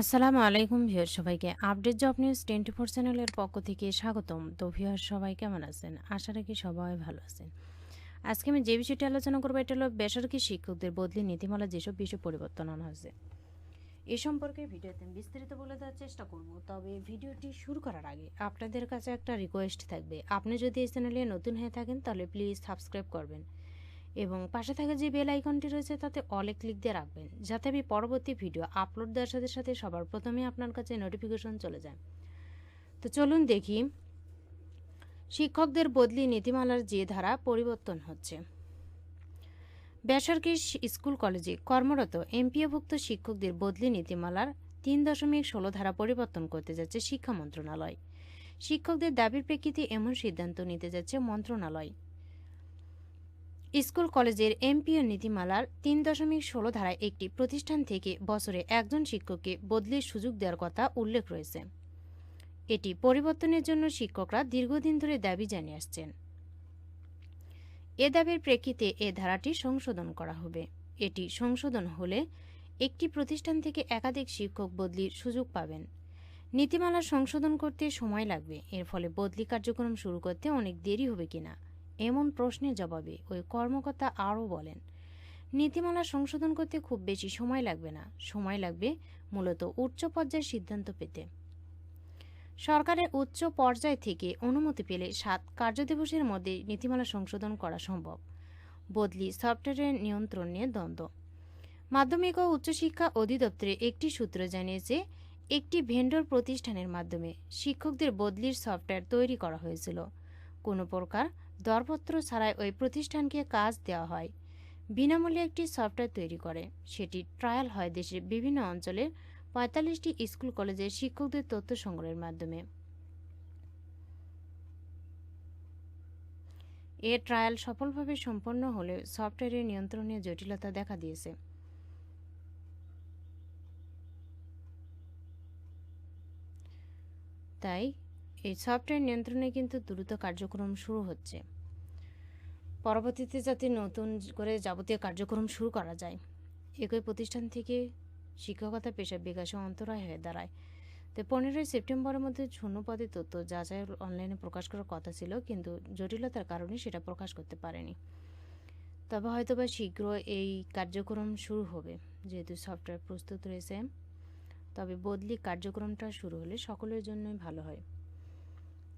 আসসালামু আলাইকুম ভিউয়ার সবাইকে update job news twenty four চ্যানেলের পক্ষ থেকে স্বাগতম। তো ভিউয়ার সবাই কেমন আছেন? আশা রাখি সবাই ভালো আছেন। আজকে আমি যে বিষয়টি আলোচনা করব, এটা হলো বেসরকারি শিক্ষকদের বদলি নীতিমালা যেসব বিষয় পরিবর্তন আনা হয়েছে, এ সম্পর্কে ভিডিওতে বিস্তারিত বলে দেওয়ার চেষ্টা করব। তবে ভিডিওটি শুরু করার আগে আপনাদের কাছে একটা রিকোয়েস্ট থাকবে। আপনি যদি এই চ্যানেলে নতুন হয়ে থাকেন, তাহলে প্লিজ সাবস্ক্রাইব করবেন। এবং পাশে থাকা যে বেল আইকনটি রয়েছে তাতে অলে ক্লিক দিয়ে রাখবেন, যাতে আমি পরবর্তী ভিডিও আপলোড দেওয়ার সাথে সাথে সবার প্রথমে আপনার কাছে নোটিফিকেশন চলে যায়। তো চলুন দেখি, শিক্ষকদের বদলি নীতিমালার যে ধারা পরিবর্তন হচ্ছে। বেসরকারি স্কুল কলেজে কর্মরত এমপিওভুক্ত শিক্ষকদের বদলি নীতিমালার তিন দশমিক ষোলো ধারা পরিবর্তন করতে যাচ্ছে শিক্ষা মন্ত্রণালয়। শিক্ষকদের দাবির প্রেক্ষিতে এমন সিদ্ধান্ত নিতে যাচ্ছে মন্ত্রণালয়। স্কুল কলেজের এমপিও নীতিমালার তিন দশমিক ষোলো ধারায় একটি প্রতিষ্ঠান থেকে বছরে একজন শিক্ষককে বদলির সুযোগ দেওয়ার কথা উল্লেখ রয়েছে। এটি পরিবর্তনের জন্য শিক্ষকরা দীর্ঘদিন ধরে দাবি জানিয়ে আসছেন। এ দাবির প্রেক্ষিতে এ ধারাটি সংশোধন করা হবে। এটি সংশোধন হলে একটি প্রতিষ্ঠান থেকে একাধিক শিক্ষক বদলির সুযোগ পাবেন। নীতিমালা সংশোধন করতে সময় লাগবে। এর ফলে বদলি কার্যক্রম শুরু করতে অনেক দেরি হবে কিনা এমন প্রশ্নের জবাবে ওই কর্মকর্তা আরও বলেন, নীতিমালা সংশোধন করতে খুব বেশি সময় লাগবে না। সময় লাগবে মূলত উচ্চ পর্যায়ের সিদ্ধান্ত পেতে। সরকারের উচ্চ পর্যায় থেকে অনুমতি পেলে সাত কার্যদিবসের মধ্যে নীতিমালা সংশোধন করা সম্ভব। বদলি সফটওয়্যারের নিয়ন্ত্রণ নিয়ে দ্বন্দ্ব। মাধ্যমিক ও উচ্চশিক্ষা অধিদপ্তরে একটি সূত্র জানিয়েছে, একটি ভেন্ডর প্রতিষ্ঠানের মাধ্যমে শিক্ষকদের বদলির সফটওয়্যার তৈরি করা হয়েছিল। কোনো প্রকার দরপত্র ছাড়াই ওই প্রতিষ্ঠানকে কাজ দেওয়া হয়। বিনামূল্যে একটি সফটওয়্যার তৈরি করে। সেটি ট্রায়াল হয় দেশের বিভিন্ন অঞ্চলের পঁয়তাল্লিশটি স্কুল, কলেজের শিক্ষকদের তথ্য সংগ্রহের মাধ্যমে। এ ট্রায়াল সফলভাবে সম্পন্ন হলে সফটওয়্যারের নিয়ন্ত্রণে জটিলতা দেখা দিয়েছে। তাই এই সফটওয়্যার নিয়ন্ত্রণে কিন্তু দ্রুত কার্যক্রম শুরু হচ্ছে। পরবর্তীতে যাতে নতুন করে যাবতীয় কার্যক্রম শুরু করা যায়, একই প্রতিষ্ঠান থেকে শিক্ষকতা পেশা বিকাশে অন্তরায় হয়ে দাঁড়ায়। তো পনেরোই সেপ্টেম্বরের মধ্যে শূন্য পদে তথ্য যাচাই অনলাইনে প্রকাশ করার কথা ছিল, কিন্তু জটিলতার কারণে সেটা প্রকাশ করতে পারেনি। তবে হয়তো বা শীঘ্র এই কার্যক্রম শুরু হবে, যেহেতু সফটওয়্যার প্রস্তুত রয়েছে। তবে বদলি কার্যক্রমটা শুরু হলে সকলের জন্যই ভালো হয়।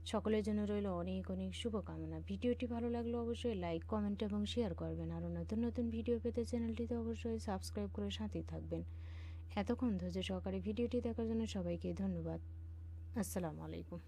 সকলের জন্য রইল অনেক অনেক শুভকামনা। ভিডিওটি ভালো লাগলে অবশ্যই লাইক কমেন্ট এবং শেয়ার করবেন। আরও নতুন নতুন ভিডিও পেতে চ্যানেলটিতে অবশ্যই সাবস্ক্রাইব করে সাথেই থাকবেন। এতক্ষণ ধৈর্য সহকারে ভিডিওটি দেখার জন্য সবাইকে ধন্যবাদ। আসসালামু আলাইকুম।